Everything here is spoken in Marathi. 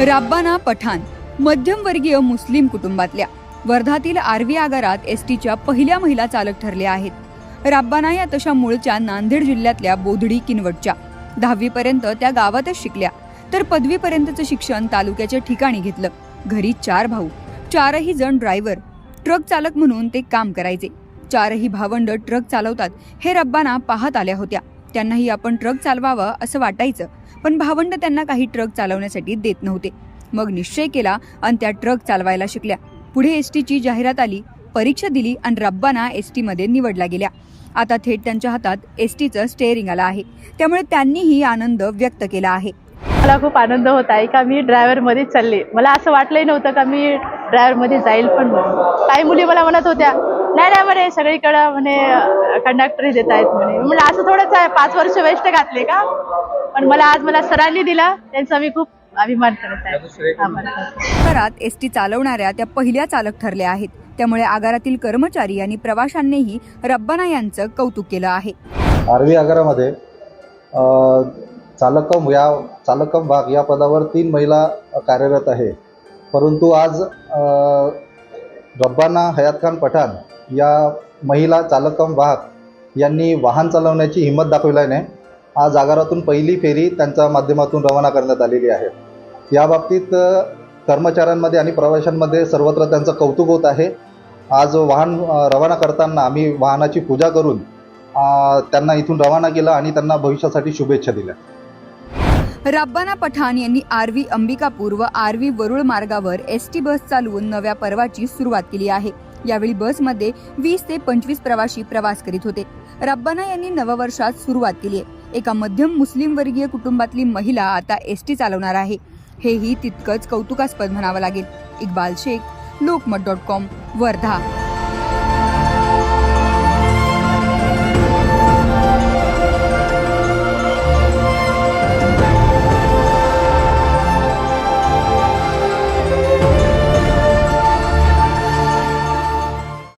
राब्बाना पठाण मध्यमवर्गीय मुस्लिम कुटुंबातल्या. वर्धातील आरवी आगारात एस टीच्या पहिल्या महिला चालक ठरल्या आहेत. राब्बाना या तशा मूळच्या नांदेड जिल्ह्यातल्या बोधडी किनवटच्या. दहावीपर्यंत त्या गावातच शिकल्या. तर पदवीपर्यंतचं शिक्षण तालुक्याच्या ठिकाणी घेतलं. घरी चार भाऊ चारही जण ड्रायव्हर ट्रक चालक म्हणून ते काम करायचे. चारही भावंड ट्रक चालवतात हे रब्बाना पाहत आल्या होत्या. त्यांनाही आपण ट्रक चालवावं असं वाटायचं. पण भावंड त्यांना काही ट्रक चालवण्यासाठी देत नव्हते. मग निश्चय केला आणि त्या ट्रक चालवायला शिकल्या. पुढे एस टीची जाहिरात आली. परीक्षा दिली आणि रब्बाना एस टीमध्ये निवडल्या गेल्या. आता थेट त्यांच्या हातात एस टीचं स्टेअरिंग आलं आहे. त्यामुळे त्यांनीही आनंद व्यक्त केला आहे. मला खूप आनंद होत आहे का मी ड्रायव्हरमध्येच चालले. मला असं वाटलंही नव्हतं का मी ड्रायव्हरमध्ये जाईल पण म्हणून. काही मुली मला म्हणत होत्या नाही नाही म्हणे सगळीकडं म्हणे कंडक्टरी देत आहेत म्हणे. म्हणलं असं थोडंच आहे पाच वर्ष वेस्ट घातले का? पण मला आज मला सरांनी दिला त्यांचा मी खूप अभिमान करत आहे. घरात एस टी चालवणाऱ्या त्या पहिल्या चालक ठरल्या आहेत. त्यामुळे आगारातील कर्मचारी आणि प्रवाशांनीही रब्बाना यांचं कौतुक केलं आहे. आरवी आगारामध्ये चालकम या चालकम भाग या पदावर तीन महिला कार्यरत आहे. परंतु आज रब्बाना हयात खान पठाण या महिला चालकम वाहक यांनी वाहन चालवण्याची हिंमत दाखविल्याने आज आगारातून पहिली फेरी त्यांच्या माध्यमातून रवाना करण्यात आलेली आहे. या बाबतीत कर्मचाऱ्यांमध्ये आणि प्रवाशांमध्ये सर्वत्र त्यांचं कौतुक होत आहे. आज वाहन रवाना करताना आम्ही वाहनाची पूजा करून त्यांना इथून रवाना केलं आणि त्यांना भविष्यासाठी शुभेच्छा दिल्या. रब्बाना पठाण यांनी आरवी अंबिकापूर व आरवी वरुळ मार्गावर एस टी बस चालवून नव्या पर्वाची सुरुवात केली आहे. यावेळी बसमध्ये वीस ते पंचवीस प्रवासी प्रवास करीत होते. रब्बाना यांनी नववर्षात सुरुवात केली आहे. एका मध्यम मुस्लिम वर्गीय कुटुंबातली महिला आता एस टी चालवणार आहे. हेही तितकंच कौतुकास्पद म्हणावं लागेल. Iqbal Shaikh Lokmat dot com Wardha.